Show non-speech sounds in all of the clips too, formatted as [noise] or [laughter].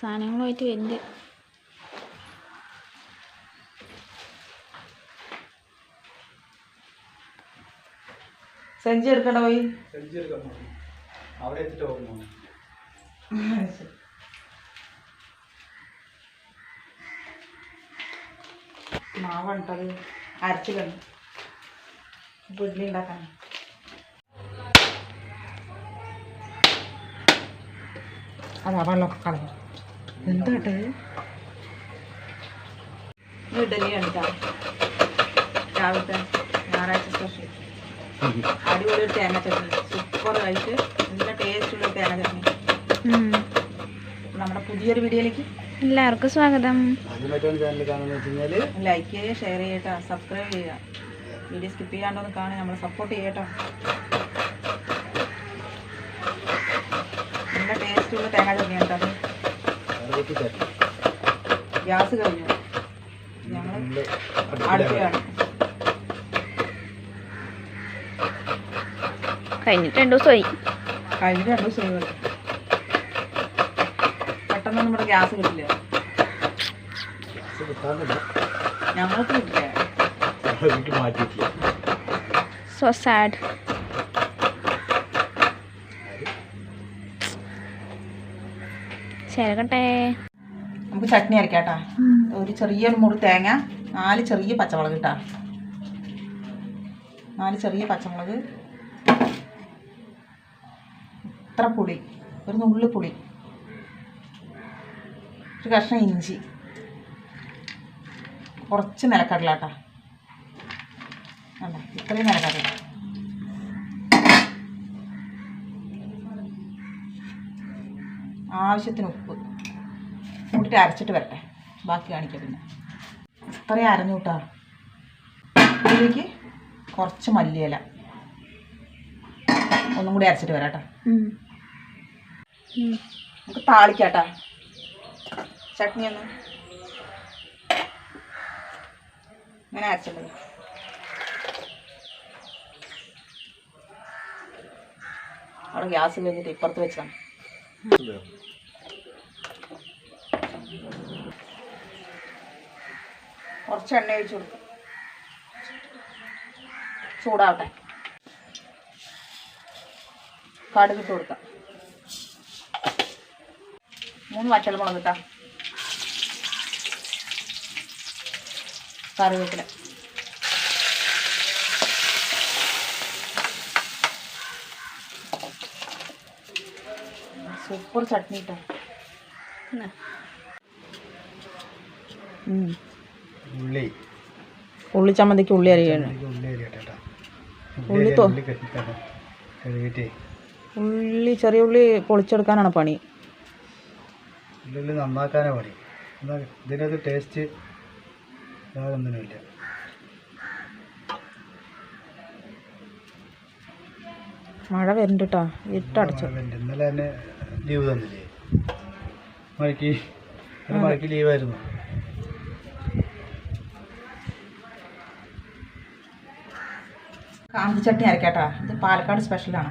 സാധനങ്ങളുമായിട്ട് വരുന്നുണ്ട് സഞ്ചി എടുക്കണ്ട പോയി. അവിടെ എത്തിട്ട് പോകുന്നു മാവണ്ടത് അരച്ച് കണ്ടു. ഇഡ്ഡലി ഉണ്ടാക്കാൻ. അതാ വെള്ളമൊക്കെ കളഞ്ഞു എന്താട്ട്? ഇഡ്ഡലി കണ്ടിട്ടാ രാവിലത്തെ ഞായറാഴ്ച സ്പെഷ്യൽ അടിപൊളി ഒരു തേങ്ങ ചട്നി. സൂപ്പർ കഴിച്ച് നല്ല ടേസ്റ്റുള്ള ഒരു തേങ്ങ ചട്നി. നമ്മുടെ പുതിയൊരു വീഡിയോയിലേക്ക് എല്ലാവർക്കും സ്വാഗതം. ലൈക്ക് ചെയ്യുക ഷെയർ ചെയ്യട്ടോ സബ്സ്ക്രൈബ് ചെയ്യുക. വീഡിയോ സ്കിപ്പ് ചെയ്യാണ്ടൊന്ന് കാണുക നമ്മളെ സപ്പോർട്ട് ചെയ്യട്ടോ നല്ല ടേസ്റ്റുള്ള തേങ്ങ കേട്ടോ ഗ്യാസ് കഴിഞ്ഞു? ഞങ്ങൾ അടുപ്പിലാണ്. കഴിഞ്ഞിട്ട് രണ്ടു ദിവസമായി കഴിഞ്ഞിട്ട് രണ്ടു ദിവസമായി. പെട്ടെന്ന് നമ്മുടെ ഗ്യാസ് കിട്ടില്ല? ഞങ്ങൾക്ക് കിട്ടില്ല? സോ സാഡ് ചേരകട്ടെ. നമുക്ക് ചട്നി അരക്കാട്ടാ. ഒരു ചെറിയൊരു മുറി തേങ്ങ നാല് ചെറിയ പച്ചമുളക് ഇട്ടാ. നാല് ചെറിയ പച്ചമുളക്. ഇത്ര പുളി ഒരു നുള്ളു പുളി. ഒരു കഷ്ണം ഇഞ്ചി. കുറച്ച് നിലക്കടലാട്ടാ അല്ല ഇത്രയും നിലക്കടല. ആവശ്യത്തിന് ഉപ്പ്. കൂട്ടിട്ട് അരച്ചിട്ട് വരട്ടെ. ബാക്കി കാണിക്കാം പിന്നെ. ഇത്രയും അരഞ്ഞു കൂട്ടാ. ഇതിലേക്ക് കുറച്ച് മല്ലിയില. ഒന്നും കൂടി അരച്ചിട്ട് വരാം കേട്ടോ. നമുക്ക് താളിക്കാട്ടാ. ചട്നി ഒന്ന്. ഇങ്ങനെ അരച്ചിട്ടത് അവിടെ ഗ്യാസ് കഴിഞ്ഞിട്ട് ഇപ്പുറത്ത് വെച്ചാണ് കുറച്ച് എണ്ണ ഒഴിച്ച് കൊടുക്കും. ചൂടാവട്ടെ. കടുകിട്ട് കൊടുക്കാം. മൂന്ന് വറ്റൽമുളക് ഇട്ടാ. കറിവേപ്പില. സൂപ്പർ ചട്നി ഇട്ടാ. ഉള്ളി. ഉള്ളി ചമ്മന്തിക്ക് ഉള്ളി അരിയാണ് ഉള്ളി ഉള്ളി ചെറിയ ഉള്ളി പൊളിച്ചെടുക്കാനാണ് പണി. ഉള്ളി നന്നാക്കാനാണ് പണി. ഇതിനകത്ത് ടേസ്റ്റ് മഴ വരുന്നുണ്ട് കേട്ടോ ഇട്ടടച്ചു. ഇന്നലെ തന്നെ ലീവ് തന്നില്ലേ? മഴയ്ക്ക് ലീവായിരുന്നു കാന്തി ചട്ടി അരക്കാട്ടാ. ഇത് പാലക്കാട് സ്പെഷ്യലാണ്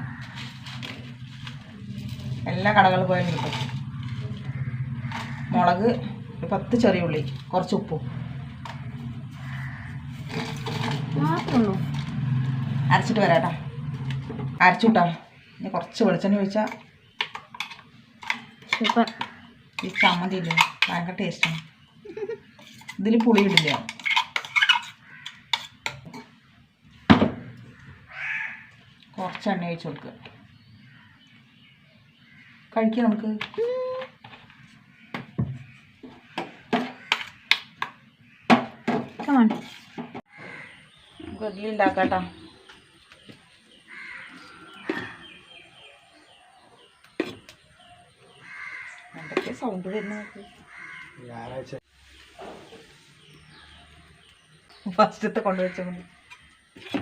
എല്ലാ കടകളിൽ പോയാലും കിട്ടും. മുളക് ഒരു പത്ത് ചെറിയ ഉള്ളി കുറച്ച് ഉപ്പും. അരച്ചിട്ട് വരാട്ടാ. അരച്ചുവിട്ടാ ഇനി കുറച്ച് വെളിച്ചെണ്ണ ഒഴിച്ചാൽ സൂപ്പർ. ഈ ചമ്മന്തി ഇല്ലേ? ഭയങ്കര ടേസ്റ്റാണ് ഇതിൽ പുളി ഇടില്ല. കുറച്ച് എണ്ണ ഒഴിച്ച് കൊടുക്കുക കഴിക്കാം നമുക്ക്. നമുക്ക് എന്തൊക്കെ സൗണ്ട് വരുന്ന നോക്ക് ഞായറാഴ്ച ഫസ്റ്റത്തെ കൊണ്ടുവച്ചാൽ മതി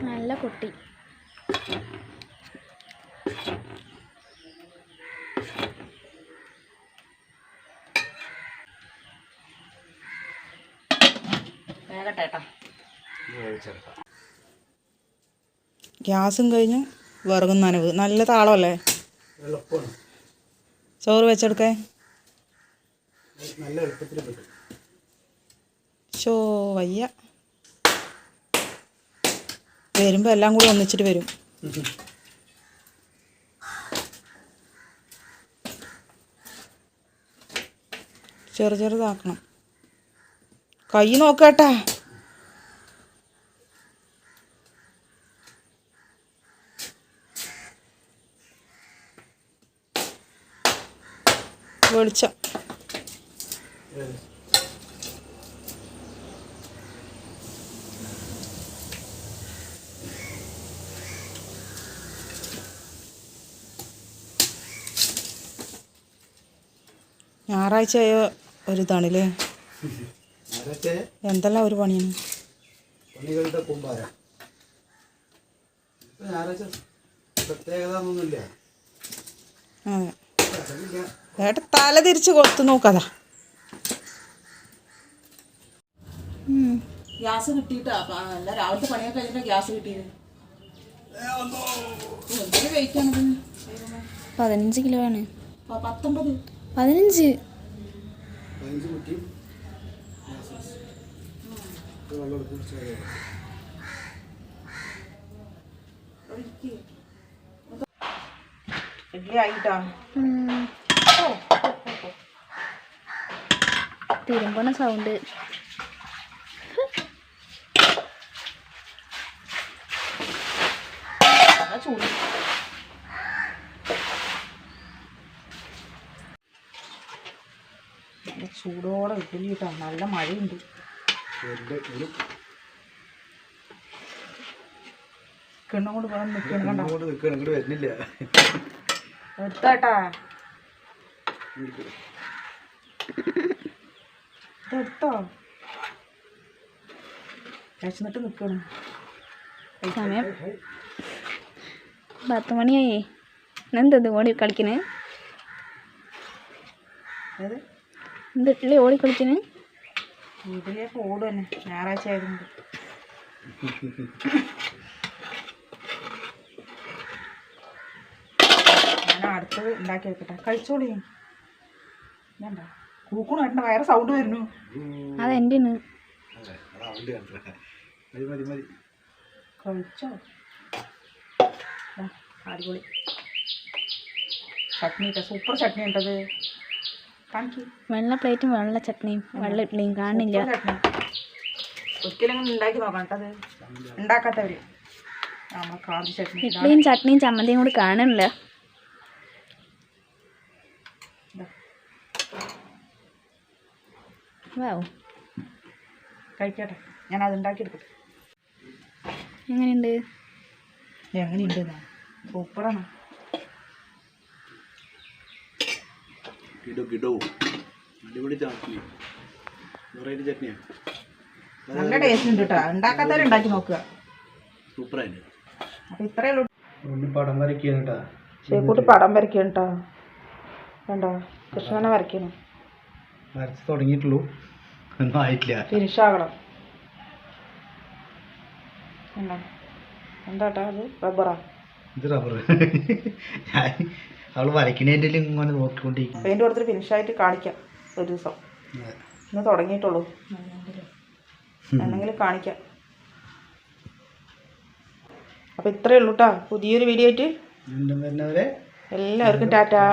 നല്ല കുട്ടി. ഗ്യാസും കഴിഞ്ഞു വിറകും നനവ്. നല്ല താളമല്ലേ? ചോറ് വെച്ചെടുക്കേ? ഷോ വയ്യ. വരുമ്പോൾ എല്ലാം കൂടി ഒന്നിച്ചിട്ട് വരും. ചെറു ചെറുതാക്കണം. കൈ നോക്കട്ടാ. വെളിച്ചം. ഞായറാഴ്ച ഒരിതാണല്ലേ അതൊക്കെ എന്തെല്ലാം ഒരു പണിയാണ്? പണികളുടെ കൂമ്പാര. ഞായറാഴ്ച പ്രത്യേകത ഒന്നുമില്ല അതെ ഏട്ടാ തല തിരിച്ച് കൊടുത്തു നോക്കതാ. ഗ്യാസ് കിട്ടിയിട്ടാ. അല്ല രാവിലത്തെ പണിയൊക്കെ കഴിഞ്ഞിട്ട് ഗ്യാസ് കിട്ടിയത്. പതിനഞ്ച് കിലോ ആണ്. പത്തൊമ്പത്. പതിനഞ്ച്. ആയിട്ടാ? തിരുമ്പണ സൗണ്ട് ചൂട്. ചൂടോടെ ഇഡ്ഡലി കിട്ടാ നല്ല മഴയുണ്ട്. ഒരു ഒരു കിണ്ണം കൊണ്ട് പോകാൻ നിൽക്കണം കണ്ട അങ്ങോട്ട് നിൽക്കണം ഇങ്ങോട്ട് വരുന്നില്ല എടുത്താട്ടാ ഇങ്ങോട്ട്. ഇതെടുത്തോ കഴിച്ചിട്ട് നിൽക്കണം സമയം പത്ത് മണിയായി എന്തത് ഓടി കളിക്കണ് അതായത് എന്ത് ഇഡ്ഡലി ഓടി കളിക്കണ് വീട്ടിലേക്ക് ഓടും തന്നെ. ഞായറാഴ്ച ആയതുകൊണ്ട്. ഞാൻ അടുത്തത് ഉണ്ടാക്കി വെക്കട്ടെ. കഴിച്ചോളി. വേണ്ട കൂക്കുണായിട്ട് വേറെ സൗണ്ട് വരുന്നു. അതെന്റെ വണ്ടി കഴിച്ചോ? ദാ, അടിപൊളി. ചട്നി ഇട്ട സൂപ്പർ ചട്നി ഉണ്ടത് കാണിക്കൂ വെള്ള പ്ലേറ്റും വെള്ള ചട്നിയും വെള്ള ഇഡ്ഡലിയും കാണില്ല. ഇഡ്ഡലിയും ചട്നിയും. ചമ്മന്തിയും കൂടി കാണില്ല കഴിക്കട്ടെ. ഞാൻ അത് ഉണ്ടാക്കിയെടുക്കട്ടെ എങ്ങനെയുണ്ട്? എങ്ങനെയുണ്ട്? സൂപ്പറാണ്. കിടോ കിടോ. അടിപൊളി ചട്നി വെറൈറ്റി ചട്നിയാ. നല്ല ടേസ്റ്റ് ഉണ്ട് കേട്ടോ ഉണ്ടാക്കാത്തവര് ഉണ്ടാക്കി നോക്കുക. സൂപ്പറായിട്ട് അപ്പൊ ഇത്രയേ ഉള്ളൂ. പടം വരയ്ക്കുകയാണ് ട്ടോ. ചേക്കൂട്ടി പടം വരയ്ക്കണം കേട്ടോ കണ്ടോ? കൃഷ്ണനെ വരയ്ക്കണം വരച്ച് തുടങ്ങിയിട്ടുള്ളൂ. ഒന്നും ആയിട്ടില്ല. ഫിനിഷ് ആകണം കണ്ടോ എന്താട്ടാ അത്? റബ്ബറാ. ഇത് റബ്ബർ [laughs] ഞാൻ അവൾ വരയ്ക്കണേന്റെ ഇങ്ങനെ നോക്കിക്കൊണ്ടിരിക്കും പെയിന്റ് കൊടുത്തിട്ട് ഫിനിഷ് ആയിട്ട് കാണിക്കാം ഒരു ദിവസം. ഇന്ന് തുടങ്ങിയിട്ടുള്ളൂ. അല്ലെങ്കിൽ കാണിക്കാം. അപ്പോൾ ഇത്രേ ഉള്ളൂ കേട്ടോ പുതിയൊരു വീഡിയോ ആയിട്ട് എല്ലാവർക്കും ടാറ്റാ.